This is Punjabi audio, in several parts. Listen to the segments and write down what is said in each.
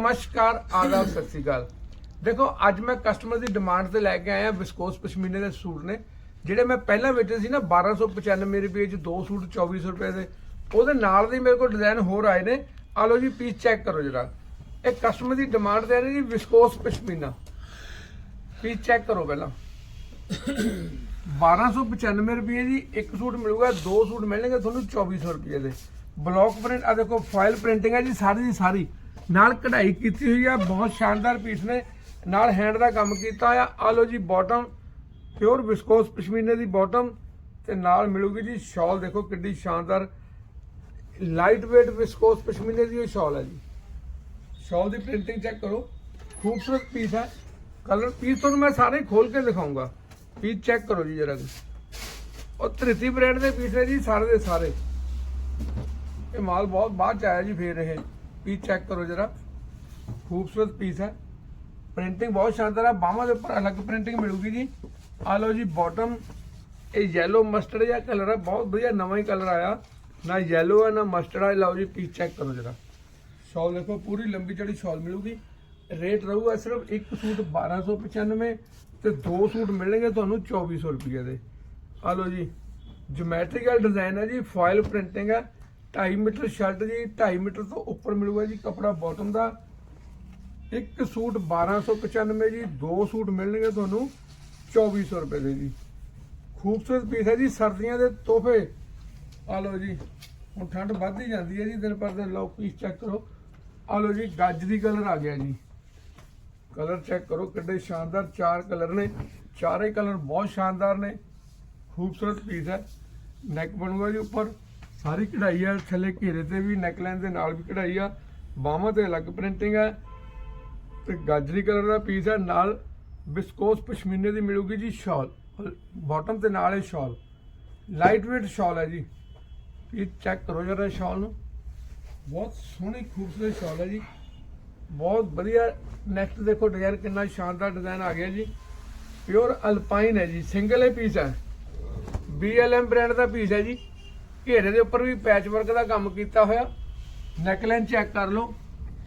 ਨਮਸਕਾਰ, ਆਦਾਬ, ਸਤਿ ਸ਼੍ਰੀ ਅਕਾਲ। ਦੇਖੋ, ਅੱਜ ਮੈਂ ਕਸਟਮਰ ਦੀ ਡਿਮਾਂਡ ਤੇ ਲੈ ਕੇ ਆਇਆ ਵਿਸਕੋਸ ਪਸ਼ਮੀਨੇ ਦੇ ਸੂਟ ਨੇ, ਜਿਹੜੇ ਮੈਂ ਪਹਿਲਾਂ ਵੇਚੇ ਸੀ ਨਾ 1295 ਰੁਪਏ ਚ, ਦੋ ਸੂਟ 2400 ਰੁਪਏ ਦੇ। ਉਹਦੇ ਨਾਲ ਦੇ ਮੇਰੇ ਕੋਲ ਡਿਜ਼ਾਈਨ ਹੋਰ ਆਏ ਨੇ। ਆ ਲਓ ਜੀ ਪੀਸ ਚੈੱਕ ਕਰੋ ਜਰਾ। ਇਹ ਕਸਟਮਰ ਦੀ ਡਿਮਾਂਡ ਤੇ ਆ ਰਹੀ ਜੀ ਵਿਸਕੋਸ ਪਸ਼ਮੀਨਾ। ਪੀਸ ਚੈੱਕ ਕਰੋ ਪਹਿਲਾਂ। 1295 ਰੁਪਏ ਜੀ ਇੱਕ ਸੂਟ ਮਿਲੂਗਾ, ਦੋ ਸੂਟ ਮਿਲਣਗੇ ਤੁਹਾਨੂੰ 2400 ਰੁਪਏ ਦੇ। ਬਲੌਕ ਪ੍ਰਿੰਟ ਆ ਦੇਖੋ ਫਾਈਲ ਪ੍ਰਿੰਟਿੰਗ ਹੈ ਜੀ, ਸਾਰੀ ਦੀ ਸਾਰੀ। ਨਾਲ ਕਢਾਈ ਕੀਤੀ ਹੋਈ ਆ, ਬਹੁਤ ਸ਼ਾਨਦਾਰ ਪੀਸ ਨੇ। ਨਾਲ ਹੈਂਡ ਦਾ ਕੰਮ ਕੀਤਾ ਆ ਆ ਲਓ ਜੀ ਬਾਟਮ ਪਿਓਰ ਵਿਸਕੋਸ ਪਸ਼ਮੀਨੇ ਦੀ ਬਾਟਮ ਤੇ ਨਾਲ ਮਿਲੂਗੀ ਜੀ ਸ਼ਾਲ ਦੇਖੋ ਕਿੱਡੀ ਸ਼ਾਨਦਾਰ ਲਾਈਟ weight ਵਿਸਕੋਸ ਪਸ਼ਮੀਨੇ ਦੀ ਇਹ ਸ਼ਾਲ ਹੈ ਜੀ। ਸ਼ਾਲ ਦੀ ਪ੍ਰਿੰਟਿੰਗ ਚੈੱਕ ਕਰੋ। ਖੂਬਸੂਰਤ ਪੀਸ ਹੈ। ਕਲਰ ਪੀਸ ਤੁਹਾਨੂੰ ਮੈਂ ਸਾਰੇ ਖੋਲ ਕੇ ਦਿਖਾਉਂਗਾ ਪੀਸ ਚੈੱਕ ਕਰੋ ਜੀ ਜਰਾ ਉਹ ਧ੍ਰਿਤੀ ਬ੍ਰਾਂਡ ਦੇ ਪੀਸ ਹੈ ਜੀ, ਸਾਰੇ ਦੇ ਸਾਰੇ। ਇਹ ਮਾਲ ਬਹੁਤ, ਬਾਅਦ ਚ ਆਇਆ ਜੀ ਫੇਰ ਇਹ। ਪੀਸ ਚੈੱਕ ਕਰੋ ਜਰਾ। ਖੂਬਸੂਰਤ ਪੀਸ ਹੈ। ਪ੍ਰਿੰਟਿੰਗ ਬਹੁਤ ਸ਼ਾਨਦਾਰ ਹੈ। ਬਾਹਾਂ ਦੇ ਉੱਪਰ ਅਲੱਗ ਪ੍ਰਿੰਟਿੰਗ ਮਿਲੂਗੀ ਜੀ। ਆ ਲਓ ਜੀ ਬਾਟਮ ਇਹ ਯੈਲੋ ਮਸਟਰਡ ਜਿਹਾ ਕਲਰ ਹੈ। ਬਹੁਤ ਵਧੀਆ ਨਵਾਂ ਹੀ ਕਲਰ ਆਇਆ। ਨਾ ਯੈਲੋ ਹੈ, ਨਾ ਮਸਟਰਡ ਹੈ। ਲਓ ਜੀ ਪੀਸ ਚੈੱਕ ਕਰੋ ਜਰਾ। ਸ਼ਾਲ ਦੇਖੋ, ਪੂਰੀ ਲੰਬੀ ਚੜੀ ਸ਼ਾਲ ਮਿਲੂਗੀ। ਰੇਟ ਰਹੂਗਾ ਸਿਰਫ ਇੱਕ ਸੂਟ 1295 ਤੇ ਦੋ ਸੂਟ ਮਿਲਣਗੇ ਤੁਹਾਨੂੰ 2400 ਰੁਪਏ ਦੇ। ਆ ਲਓ ਜੀ ਜਿਓਮੈਟ੍ਰੀਕਲ ਡਿਜ਼ਾਈਨ ਹੈ ਜੀ। ਫਾਇਲ ਪ੍ਰਿੰਟਿੰਗ ਹੈ। 2.5 ਮੀਟਰ ਸ਼ਰਟ ਜੀ 2.5 ਮੀਟਰ ਤੋਂ ਉੱਪਰ ਮਿਲੂਗਾ ਜੀ ਕਪੜਾ ਬਾਟਮ ਦਾ। ਇੱਕ ਸੂਟ 1295 ਜੀ, ਦੋ ਸੂਟ ਮਿਲਣਗੇ ਤੁਹਾਨੂੰ 2400 ਰੁਪਏ ਦੇ ਜੀ। ਖੂਬਸੂਰਤ ਪੀਸ ਹੈ ਜੀ, ਸਰਦੀਆਂ ਦੇ ਤੋਹਫੇ। ਆ ਲਓ ਜੀ, ਹੁਣ ਠੰਡ ਵੱਧ ਹੀ ਜਾਂਦੀ ਹੈ ਜੀ, ਦਿਨ ਪਰ ਦਿਨ ਲਓ ਪੀਸ ਚੈੱਕ ਕਰੋ। ਆ ਲਓ ਜੀ ਗੱਜਦੀ ਕਲਰ ਆ ਗਿਆ ਜੀ। ਕਲਰ ਚੈੱਕ ਕਰੋ, ਕਿੱਡੇ ਸ਼ਾਨਦਾਰ ਚਾਰ ਕਲਰ ਨੇ। ਚਾਰੇ ਕਲਰ ਬਹੁਤ ਸ਼ਾਨਦਾਰ ਨੇ। ਖੂਬਸੂਰਤ ਪੀਸ ਹੈ। ਨੈਕ ਬਣੂਗਾ ਜੀ ਉੱਪਰ। ਸਾਰੀ ਕਢਾਈ ਆ, ਥੱਲੇ ਘੇਰੇ ਤੇ ਵੀ ਨੈਕਲਾਈਨ ਦੇ ਨਾਲ ਵੀ ਕਢਾਈ ਆ। ਬਾਹਾਂ ਤੇ ਅਲੱਗ ਪ੍ਰਿੰਟਿੰਗ ਹੈ ਤੇ ਗਾਜਰੀ ਕਲਰ ਦਾ ਪੀਸ ਹੈ ਨਾਲ ਬਿਸਕੋਸ ਪਸ਼ਮੀਨੇ ਦੀ ਮਿਲੂਗੀ ਜੀ ਸ਼ਾਲ ਬਾਟਮ ਤੇ ਨਾਲ ਇਹ ਸ਼ਾਲ ਲਾਈਟ weight ਸ਼ਾਲ ਹੈ ਜੀ। ਇਹ ਚੈੱਕ ਕਰੋ ਜਰਾ ਸ਼ਾਲ ਨੂੰ। ਬਹੁਤ ਸੋਹਣੀ, ਖੂਬਸੂਰਤ ਸ਼ਾਲ ਹੈ ਜੀ। ਬਹੁਤ ਵਧੀਆ ਨੈਕਸਟ ਦੇਖੋ ਡਿਜ਼ਾਈਨ ਕਿੰਨਾ ਸ਼ਾਨਦਾਰ ਡਿਜ਼ਾਈਨ ਆ ਗਿਆ ਜੀ। ਪਿਓਰ ਅਲਪਾਈਨ ਹੈ ਜੀ। ਸਿੰਗਲ ਹੀ ਪੀਸ ਹੈ BLM ਬ੍ਰਾਂਡ ਦਾ ਪੀਸ ਹੈ ਜੀ। ਘੇਰੇ ਦੇ ਉੱਪਰ ਵੀ ਪੈਚ ਵਰਕ ਦਾ ਕੰਮ ਕੀਤਾ ਹੋਇਆ। ਨੈਕਲਾਈਨ ਚੈੱਕ ਕਰ ਲਓ।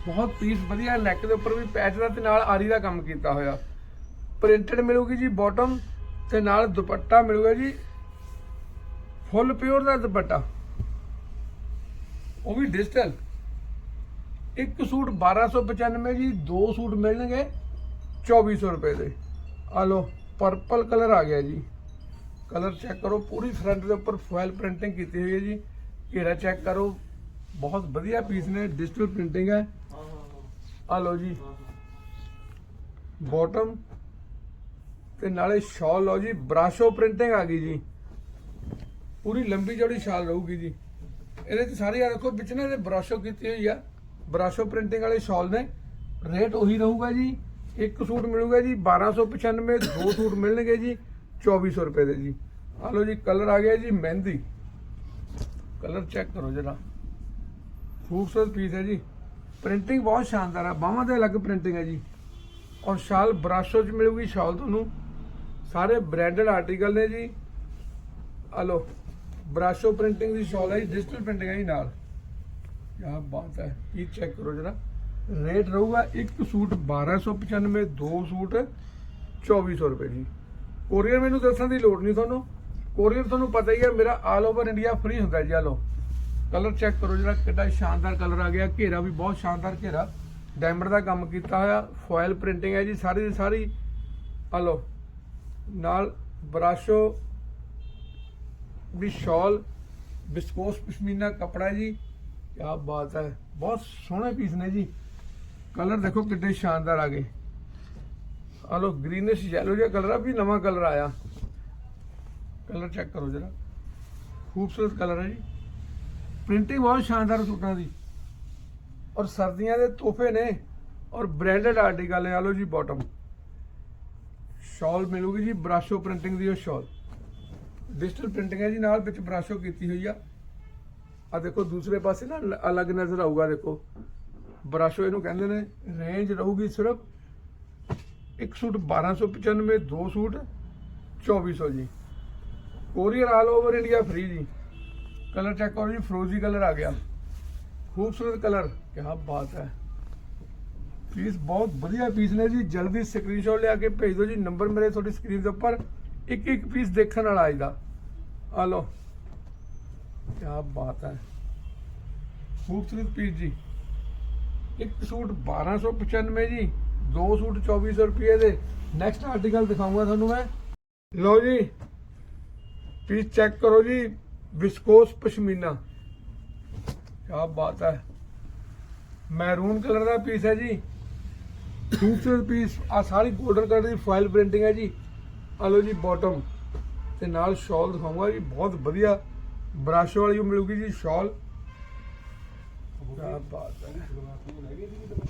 ਬਹੁਤ ਪੀਸ ਵਧੀਆ ਨੈਕ ਦੇ ਉੱਪਰ ਵੀ ਪੈਚ ਦਾ ਤੇ ਨਾਲ ਆਰੀ ਦਾ ਕੰਮ ਕੀਤਾ ਹੋਇਆ। ਪ੍ਰਿੰਟਡ ਮਿਲੂਗੀ ਜੀ ਬਾਟਮ ਤੇ ਨਾਲ ਦੁਪੱਟਾ ਮਿਲੂਗਾ ਜੀ। ਫੁੱਲ ਪਿਓਰ ਦਾ ਦੁਪੱਟਾ। ਉਹ ਵੀ ਡਿਜੀਟਲ ਇੱਕ ਸੂਟ 1295 ਜੀ, ਦੋ ਸੂਟ ਮਿਲਣਗੇ 2400 ਰੁਪਏ ਦੇ। ਆ ਲਓ ਪਰਪਲ ਕਲਰ ਆ ਗਿਆ ਜੀ। ਕਲਰ ਚੈੱਕ ਕਰੋ, ਪੂਰੀ ਫਰੰਟ ਦੇ ਉੱਪਰ ਫੁਆਇਲ ਪ੍ਰਿੰਟਿੰਗ ਕੀਤੀ ਹੋਈ ਹੈ ਜੀ। ਘੇਰਾ ਚੈੱਕ ਕਰੋ, ਬਹੁਤ ਵਧੀਆ ਪੀਸ ਨੇ ਡਿਜੀਟਲ ਪ੍ਰਿੰਟਿੰਗ ਹੈ। ਆ ਲਓ ਜੀ ਬਾਟਮ ਤੇ ਨਾਲੇ ਸ਼ਾਲ ਲਓ ਜੀ ਬਰਾਸ਼ੋ ਪ੍ਰਿੰਟਿੰਗ ਆ ਗਈ ਜੀ। ਪੂਰੀ ਲੰਬੀ ਚੌੜੀ ਸ਼ਾਲ ਰਹੂਗੀ ਜੀ। ਇਹਦੇ ਚ ਸਾਰੀ ਆ ਦੇਖੋ ਵਿੱਚ ਨਾ ਇਹਦੇ ਬਰਾਸ਼ੋ ਕੀਤੀ ਹੋਈ ਆ। ਬਰਾਸ਼ੋ ਪ੍ਰਿੰਟਿੰਗ ਵਾਲੇ ਸ਼ਾਲ ਨੇ। ਰੇਟ ਉਹੀ ਰਹੂਗਾ ਜੀ। ਇੱਕ ਸੂਟ ਮਿਲੂਗਾ ਜੀ 1295 ਦੋ ਸੂਟ ਮਿਲਣਗੇ ਜੀ। 2400 ਰੁਪਏ ਦੇ ਜੀ। ਆ ਲਓ ਜੀ ਕਲਰ ਆ ਗਿਆ ਜੀ ਮਹਿੰਦੀ। ਕਲਰ ਚੈੱਕ ਕਰੋ ਜਰਾ। ਖੂਬਸੂਰਤ ਪੀਸ ਹੈ ਜੀ। ਪ੍ਰਿੰਟਿੰਗ ਬਹੁਤ ਸ਼ਾਨਦਾਰ ਹੈ ਬਾਹਾਂ ਤੇ ਅਲੱਗ ਪ੍ਰਿੰਟਿੰਗ ਹੈ ਜੀ। ਔਰ ਸ਼ਾਲ ਬਰਾਸ਼ੋ ਚ ਮਿਲੂਗੀ ਸ਼ਾਲ ਤੁਹਾਨੂੰ। ਸਾਰੇ ਬ੍ਰਾਂਡਡ ਆਰਟੀਕਲ ਨੇ ਜੀ। ਆ ਲਓ, ਬਰਾਸ਼ੋ ਪ੍ਰਿੰਟਿੰਗ ਦੀ ਸ਼ਾਲ ਹੈ ਜੀ ਡਿਜੀਟਲ ਪ੍ਰਿੰਟਿੰਗ ਹੈ ਜੀ ਨਾਲ। ਕੀ ਬਾਤ ਹੈ, ਇਹ ਚੈੱਕ ਕਰੋ ਜਰਾ। ਰੇਟ ਰਹੂਗਾ ਇੱਕ ਸੂਟ 1295 ਦੋ ਸੂਟ 2400 ਰੁਪਏ ਜੀ। ਕੋਰੀਅਰ ਮੈਨੂੰ ਦੱਸਣ ਦੀ ਲੋੜ ਨਹੀਂ ਤੁਹਾਨੂੰ। ਕੋਰੀਅਰ ਤੁਹਾਨੂੰ ਪਤਾ ਹੀ ਹੈ, ਮੇਰਾ ਆਲ ਓਵਰ ਇੰਡੀਆ ਫ੍ਰੀ ਹੁੰਦਾ ਜੀ ਆ ਲਓ। ਕਲਰ ਚੈੱਕ ਕਰੋ ਜਿਹੜਾ ਕਿੱਡਾ ਸ਼ਾਨਦਾਰ ਕਲਰ ਆ ਗਿਆ। ਘੇਰਾ ਵੀ ਬਹੁਤ ਸ਼ਾਨਦਾਰ ਘੇਰਾ। ਡਾਇਮੰਡ ਦਾ ਕੰਮ ਕੀਤਾ ਹੋਇਆ ਫੋਇਲ ਪ੍ਰਿੰਟਿੰਗ ਹੈ ਜੀ, ਸਾਰੀ ਦੀ ਸਾਰੀ। ਆ ਲਓ, ਨਾਲ ਬਰਾਸ਼ੋ ਵੀ ਸ਼ਾਲ ਬਿਸਕੋਸ ਪਸ਼ਮੀਨਾ ਕਪੜਾ ਜੀ। ਕੀ ਬਾਤ ਹੈ, ਬਹੁਤ ਸੋਹਣੇ ਪੀਸ ਨੇ ਜੀ। ਕਲਰ ਦੇਖੋ ਕਿੰਨੇ ਸ਼ਾਨਦਾਰ ਆ ਗਏ। ਆ ਲੋ ਗ੍ਰੀਨਿਸ਼ ਯੈਲੋ ਜਿਹਾ ਕਲਰ ਆ, ਵੀ ਨਵਾਂ ਕਲਰ ਆਇਆ। ਕਲਰ ਚੈੱਕ ਕਰੋ ਜਰਾ। ਖੂਬਸੂਰਤ ਕਲਰ ਹੈ ਜੀ। ਪ੍ਰਿੰਟਿੰਗ ਬਹੁਤ ਸ਼ਾਨਦਾਰ ਸੂਟਾਂ ਦੀ। ਔਰ ਸਰਦੀਆਂ ਦੇ ਤੋਹਫੇ ਨੇ, ਔਰ ਬ੍ਰਾਂਡਡ ਆਰਟੀਕਲ ਹੈ। ਆ ਲੋ ਜੀ ਬਾਟਮ ਸ਼ਾਲ ਮਿਲੂਗੀ ਜੀ, ਬਰਾਸ਼ੋ ਪ੍ਰਿੰਟਿੰਗ ਦੀ ਉਹ ਸ਼ਾਲ। ਡਿਜੀਟਲ ਪ੍ਰਿੰਟਿੰਗ ਹੈ ਜੀ, ਨਾਲ ਵਿੱਚ ਬਰਾਸ਼ੋ ਕੀਤੀ ਹੋਈ ਆ। ਆ ਦੇਖੋ, ਦੂਸਰੇ ਪਾਸੇ ਨਾ ਅਲੱਗ ਨਜ਼ਰ ਆਊਗਾ, ਦੇਖੋ। ਬਰਾਸ਼ੋ ਇਹਨੂੰ ਕਹਿੰਦੇ ਨੇ ਰੇਂਜ ਰਹੂਗੀ ਸਿਰਫ ਇੱਕ ਸੂਟ 1295 ਦੋ ਸੂਟ 2400 ਜੀ। Courier all over India free ਜੀ। ਕਲਰ ਚੈੱਕ ਕਰੋ ਜੀ ਫਰੋਜ਼ੀ ਕਲਰ ਆ ਗਿਆ। ਖੂਬਸੂਰਤ ਕਲਰ ਕੀ ਬਾਤ ਹੈ। ਪੀਸ ਬਹੁਤ ਵਧੀਆ ਪੀਸ ਨੇ ਜੀ, ਜਲਦੀ ਸਕਰੀਨਸ਼ਾਟ ਲਿਆ ਕੇ ਭੇਜ ਦਿਓ ਜੀ ਨੰਬਰ ਮੇਰੇ ਤੁਹਾਡੀ ਸਕਰੀਨ ਦੇ ਉੱਪਰ। ਇੱਕ ਇੱਕ ਪੀਸ ਦੇਖਣ ਵਾਲਾ ਅੱਜ ਦਾ। ਆ ਲਓ। ਕੀ ਬਾਤ ਹੈ। ਖੂਬਸੂਰਤ ਪੀਸ ਜੀ। ਇੱਕ ਸੂਟ 1295 ਜੀ ਦੋ ਸੂਟ 2400 ਰੁਪਏ ਦੇ। ਨੈਕਸਟ ਆਰਟੀਕਲ ਦਿਖਾਉਂਗਾ ਤੁਹਾਨੂੰ ਮੈਂ। ਲਓ ਜੀ ਪੀਸ ਚੈੱਕ ਕਰੋ ਜੀ ਵਿਸਕੋਸ ਪਸ਼ਮੀਨਾ। ਕੀ ਬਾਤ ਹੈ। ਮੈਰੂਨ ਕਲਰ ਦਾ ਪੀਸ ਹੈ ਜੀ। ਖੂਬਸੂਰਤ ਪੀਸ ਆ ਸਾਰੀ ਗੋਲਡਨ ਕਲਰ ਦੀ ਫਾਇਲ ਪ੍ਰਿੰਟਿੰਗ ਹੈ ਜੀ। ਆ ਲਓ ਜੀ ਬਾਟਮ ਤੇ ਨਾਲ ਸ਼ਾਲ ਦਿਖਾਉਂਗਾ ਜੀ, ਬਹੁਤ ਵਧੀਆ। ਬ੍ਰਸ਼ ਵਾਲੀ ਉਹ ਮਿਲੂਗੀ ਜੀ ਸ਼ਾਲ ਕੀ ਬਾਤ ਹੈ।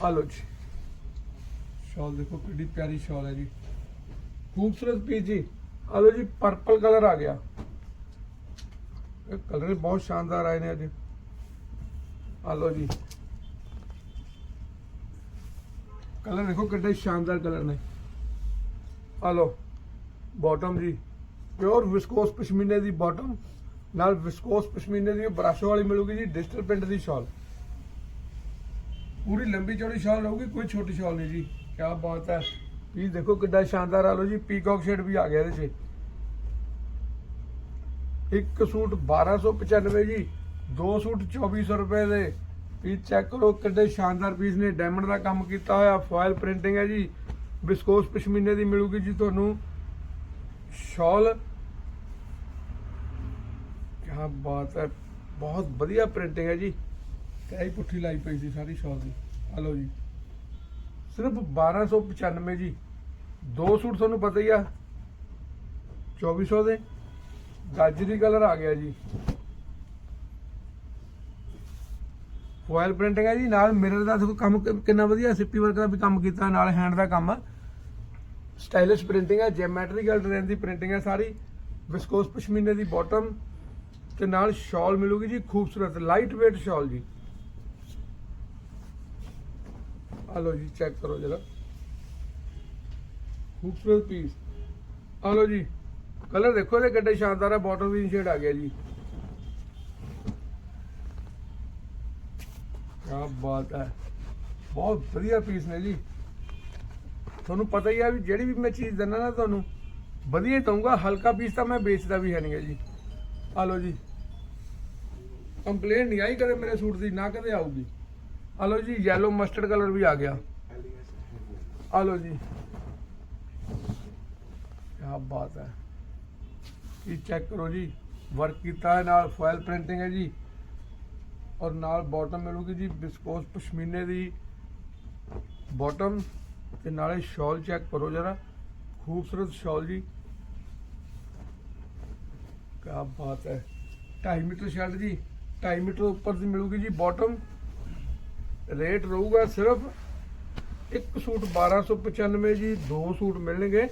ਆ ਲਓ ਜੀ। ਸ਼ਾਲ ਦੇਖੋ ਕਿੰਨੀ ਪਿਆਰੀ ਸ਼ਾਲ ਹੈ ਜੀ। ਖੂਬਸੂਰਤ ਪੀਸ ਜੀ। ਆ ਲਓ ਜੀ ਪਰਪਲ ਕਲਰ ਆ ਗਿਆ। ਇਹ ਕਲਰ ਬਹੁਤ ਸ਼ਾਨਦਾਰ ਆਏ ਨੇ ਅੱਜ। ਆ ਲਓ ਜੀ। ਕਲਰ ਦੇਖੋ ਕਿੰਨੇ ਸ਼ਾਨਦਾਰ ਕਲਰ ਨੇ। ਆ ਲਓ ਬਾਟਮ ਜੀ। ਪਿਓਰ ਵਿਸਕੋਸ ਪਸ਼ਮੀਨੇ ਦੀ ਬਾਟਮ ਨਾਲ ਵਿਸਕੋਸ ਪਸ਼ਮੀਨੇ ਦੀ ਬ੍ਰਸ਼ ਵਾਲੀ ਮਿਲੂਗੀ ਜੀ ਡਿਜੀਟਲ ਪ੍ਰਿੰਟ ਦੀ ਸ਼ਾਲ। ਪੂਰੀ ਲੰਬੀ ਚੌੜੀ ਸ਼ਾਲ ਰਹੂਗੀ, ਕੋਈ ਛੋਟੀ ਸ਼ਾਲ ਨਹੀਂ ਜੀ। ਕੀ ਬਾਤ ਹੈ। ਵੀ ਦੇਖੋ ਕਿੱਡਾ ਸ਼ਾਨਦਾਰ ਆ ਲਓ ਜੀ ਪੀਕੌਕ ਸ਼ੇਡ ਵੀ ਆ ਗਿਆ ਇਹਦੇ 'ਚ। ਇੱਕ ਸੂਟ 1295 ਜੀ, ਦੋ ਸੂਟ 2400 ਰੁਪਏ ਦੇ। ਵੀ ਚੈੱਕ ਕਰੋ ਕਿੱਡੇ ਸ਼ਾਨਦਾਰ ਪੀਸ ਨੇ। ਡਾਇਮੰਡ ਦਾ ਕੰਮ ਕੀਤਾ ਹੋਇਆ ਫਾਇਲ ਪ੍ਰਿੰਟਿੰਗ ਹੈ ਜੀ। ਬਿਸਕੋਸ ਪਸ਼ਮੀਨੇ ਦੀ ਮਿਲੂਗੀ ਜੀ ਤੁਹਾਨੂੰ। ਸ਼ਾਲ ਕੀ ਬਾਤ ਹੈ, ਬਹੁਤ ਵਧੀਆ ਪ੍ਰਿੰਟਿੰਗ ਹੈ ਜੀ। ਕਈ ਪੁੱਠੀ ਲਾਈ ਪਈ ਸੀ ਸਾਰੀ ਸ਼ਾਲ ਦੀ। ਆ ਲਓ ਜੀ। ਸਿਰਫ 1295 ਜੀ। ਦੋ ਸੂਟ ਤੁਹਾਨੂੰ ਪਤਾ ਹੀ ਆ। 2400 ਦੇ। ਗਾਜਰੀ ਕਲਰ ਆ ਗਿਆ ਜੀ। ਫੋਇਲ ਪ੍ਰਿੰਟਿੰਗ ਹੈ ਜੀ। ਨਾਲ ਮਿਰਰ ਦਾ ਦੇਖੋ ਕੰਮ ਕਿੰਨਾ ਵਧੀਆ ਸਿੱਪੀ ਵਰਕ ਦਾ ਵੀ ਕੰਮ ਕੀਤਾ, ਨਾਲ ਹੈਂਡ ਦਾ ਕੰਮ। ਸਟਾਈਲਿਸ਼ ਪ੍ਰਿੰਟਿੰਗ ਹੈ ਜੈਮੈਟ੍ਰੀਕਲ ਡਿਜ਼ਾਈਨ ਦੀ ਪ੍ਰਿੰਟਿੰਗ ਹੈ ਸਾਰੀ। ਵਿਸਕੋਸ ਪਸ਼ਮੀਨੇ ਦੀ ਬਾਟਮ ਤੇ ਨਾਲ ਸ਼ਾਲ ਮਿਲੂਗੀ ਜੀ। ਖੂਬਸੂਰਤ ਲਾਈਟ weight ਸ਼ਾਲ ਜੀ। ਆ ਲਓ ਜੀ ਚੈੱਕ ਕਰੋ ਜਰਾ। ਖੂਬਸੂਰਤ ਪੀਸ ਆ ਲਓ ਜੀ ਕਲਰ ਦੇਖੋ ਇਹਦੇ ਕਿੱਡੇ ਸ਼ਾਨਦਾਰ ਹੈ ਬਾਟਮ ਵੀ ਸ਼ੇਡ ਆ ਗਿਆ ਜੀ। ਕੀ ਬਾਤ ਹੈ। ਬਹੁਤ ਵਧੀਆ ਪੀਸ ਨੇ ਜੀ। ਤੁਹਾਨੂੰ ਪਤਾ ਹੀ ਆ ਵੀ ਜਿਹੜੀ ਵੀ ਮੈਂ ਚੀਜ਼ ਦਿੰਦਾ ਨਾ ਤੁਹਾਨੂੰ, ਵਧੀਆ ਹੀ ਦਊਂਗਾ, ਹਲਕਾ ਪੀਸ ਤਾਂ ਮੈਂ ਵੇਚਦਾ ਵੀ ਹੈ ਨਹੀਂ ਜੀ। ਆ ਲਓ ਜੀ। ਕੰਪਲੇਂਟ ਨਹੀਂ ਆਈ ਕਦੇ ਮੇਰੇ ਸੂਟ ਦੀ, ਨਾ ਕਦੇ ਆਊਗੀ। ਆ ਲਓ ਜੀ, yellow ਮਸਟਰਡ ਕਲਰ ਵੀ ਆ ਗਿਆ। ਆ ਲਓ ਜੀ। ਕੀ ਬਾਤ ਹੈ। ਇਹ ਚੈੱਕ ਕਰੋ ਜੀ। ਵਰਕ ਕੀਤਾ ਹੈ ਨਾਲ ਫੋਇਲ ਪ੍ਰਿੰਟਿੰਗ ਹੈ ਜੀ। ਔਰ ਨਾਲ ਬਾਟਮ ਮਿਲੂਗੀ ਜੀ ਬਿਸਕੋਸ ਪਸ਼ਮੀਨੇ ਦੀ ਬਾਟਮ ਤੇ ਨਾਲੇ ਸ਼ਾਲ ਚੈੱਕ ਕਰੋ ਜਰਾ। ਖੂਬਸੂਰਤ ਸ਼ਾਲ ਜੀ। ਕੀ ਬਾਤ ਹੈ। 2.5 ਮੀਟਰ ਸ਼ਰਟ ਜੀ। 2.5 ਮੀਟਰ ਉੱਪਰ ਦੀ ਮਿਲੂਗੀ ਜੀ ਬਾਟਮ ਰੇਟ ਰਹੂਗਾ ਸਿਰਫ ਇੱਕ ਸੂਟ 1295 ਜੀ, ਦੋ ਸੂਟ ਮਿਲਣਗੇ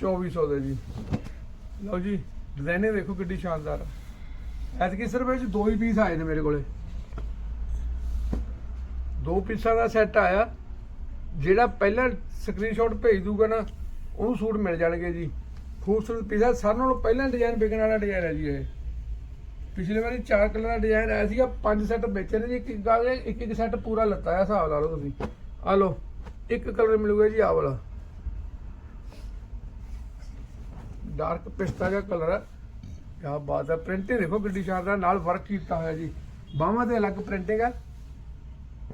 2400 ਦੇ ਜੀ। ਲਓ ਜੀ ਡਿਜ਼ਾਈਨੇ ਦੇਖੋ ਕਿੱਡੀ ਸ਼ਾਨਦਾਰ ਹੈ ਐਤਕੀ ਸਿਰਫ ਇਹ ਦੋ ਹੀ ਪੀਸ ਆਏ ਨੇ ਮੇਰੇ ਕੋਲੇ। ਦੋ ਪੀਸਾਂ ਦਾ ਸੈੱਟ ਆਇਆ, ਜਿਹੜਾ ਪਹਿਲਾਂ ਸਕਰੀਨਸ਼ਾਟ ਭੇਜ ਦੂਗਾ ਨਾ, ਉਹਨੂੰ ਸੂਟ ਮਿਲ ਜਾਣਗੇ ਜੀ। ਖੂਬਸੂਰਤ ਪੀਸ ਹੈ ਸਾਰਿਆਂ ਨਾਲੋਂ ਪਹਿਲਾਂ ਡਿਜ਼ਾਈਨ ਵਿਕਣ ਵਾਲਾ ਡਿਜ਼ਾਈਨ ਹੈ ਜੀ ਇਹ। ਪਿਛਲੇ ਵਾਰੀ ਚਾਰ ਕਲਰ ਦਾ ਡਿਜ਼ਾਈਨ ਆਇਆ ਸੀਗਾ, ਪੰਜ ਸੈੱਟ ਵੇਚੇ ਨੇ ਜੀ, ਇੱਕ ਗੱਲ ਇੱਕ ਇੱਕ ਸੈੱਟ ਪੂਰਾ ਲੱਤਾ ਆ, ਹਿਸਾਬ ਲਾ ਲਓ ਤੁਸੀਂ। ਆ ਲਓ, ਇੱਕ ਕਲਰ ਮਿਲੂਗਾ ਜੀ ਆ ਵਾਲਾ। ਡਾਰਕ ਪਿਸਤਾ ਜਿਹਾ ਕਲਰ ਹੈ ਕਿਆ ਬਾਤ ਹੈ ਪ੍ਰਿੰਟਿੰਗ ਦੇਖੋ ਕਿੱਡੀ ਸ਼ਾਨਦਾਰ ਨਾਲ ਵਰਕ ਕੀਤਾ ਹੋਇਆ ਜੀ। ਬਾਹਾਂ ਤੇ ਅਲੱਗ ਪ੍ਰਿੰਟਿੰਗ ਹੈ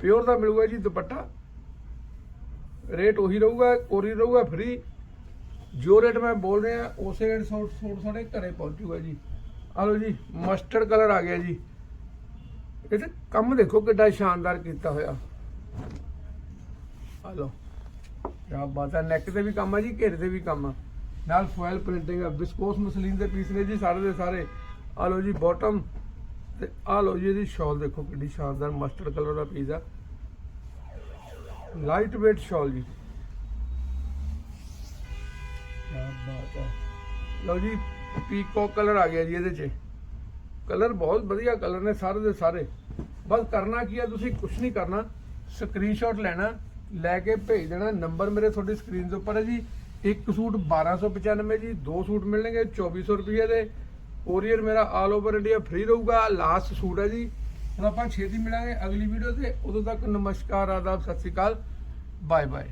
ਪਿਓਰ ਦਾ ਮਿਲੂਗਾ ਜੀ ਦੁਪੱਟਾ। ਰੇਟ ਉਹੀ ਰਹੂਗਾ ਕੋਰੀ ਰਹੂਗਾ ਫ੍ਰੀ ਜੋ ਰੇਟ ਮੈਂ ਬੋਲ ਰਿਹਾ, ਉਸੇ ਰੇਟ ਸੋਟ ਸੋਟ ਸਾਡੇ ਘਰੇ ਪਹੁੰਚੂਗਾ ਜੀ। ਆ ਲਓ ਜੀ ਮਸਟਰਡ ਕਲਰ ਆ ਗਿਆ ਜੀ। ਇਹ ਤੇ ਕੰਮ ਦੇਖੋ ਕਿੱਡਾ ਸ਼ਾਨਦਾਰ ਕੀਤਾ ਹੋਇਆ। ਆ ਲਓ, ਕਿਆ ਬਾਤ ਹੈ ਨੈਕ ਤੇ ਵੀ ਕੰਮ ਹੈ ਜੀ ਘੇਰੇ ਤੇ ਵੀ ਕੰਮ ਹੈ ਨਾਲ ਫੋਇਲ ਪ੍ਰਿੰਟਿੰਗ ਹੈ ਵਿਸਕੋਸ ਮਸਲੀਨ ਦੇ ਪੀਸ ਨੇ ਜੀ ਸਾਰੇ ਦੇ ਸਾਰੇ। ਆ ਲਓ ਜੀ ਬਾਟਮ ਤੇ ਆ ਲਓ ਜੀ ਇਹਦੀ ਸ਼ਾਲ ਦੇਖੋ ਕਿੰਨੀ ਸ਼ਾਨਦਾਰ ਮਸਟਰਡ ਕਲਰ ਦਾ ਪੀਸ ਆ। ਲਾਈਟ weight ਸ਼ਾਲ ਜੀ। ਕੀ ਬਾਤ ਹੈ। ਲਓ ਜੀ ਪੀਕੋ ਕਲਰ ਆ ਗਿਆ ਜੀ ਇਹਦੇ 'ਚ। ਕਲਰ ਬਹੁਤ ਵਧੀਆ ਕਲਰ ਨੇ ਸਾਰੇ ਦੇ ਸਾਰੇ। ਬਸ ਕਰਨਾ ਕੀ ਹੈ ਤੁਸੀਂ ਕੁਝ ਨਹੀਂ ਕਰਨਾ। ਸਕਰੀਨਸ਼ਾਟ ਲੈਣਾ, ਲੈ ਕੇ ਭੇਜ ਦੇਣਾ। ਨੰਬਰ ਮੇਰੇ ਤੁਹਾਡੀ ਸਕਰੀਨ ਦੇ ਉੱਪਰ ਹੈ ਜੀ। ਇੱਕ ਸੂਟ 1295 ਜੀ, ਦੋ ਸੂਟ ਮਿਲਣਗੇ 2400 ਰੁਪਏ ਦੇ। ਕੋਰੀਅਰ ਮੇਰਾ ਆਲ ਓਵਰ ਇੰਡੀਆ ਫ੍ਰੀ ਰਹੂਗਾ। ਲਾਸਟ ਸੂਟ ਹੈ ਜੀ। ਹੁਣ ਆਪਾਂ ਛੇਤੀ ਮਿਲਾਂਗੇ ਅਗਲੀ ਵੀਡੀਓ ਤੇ। ਉਦੋਂ ਤੱਕ ਨਮਸਕਾਰ, ਆਦਾਬ, ਸਤਿ ਸ਼੍ਰੀ ਅਕਾਲ। Bye bye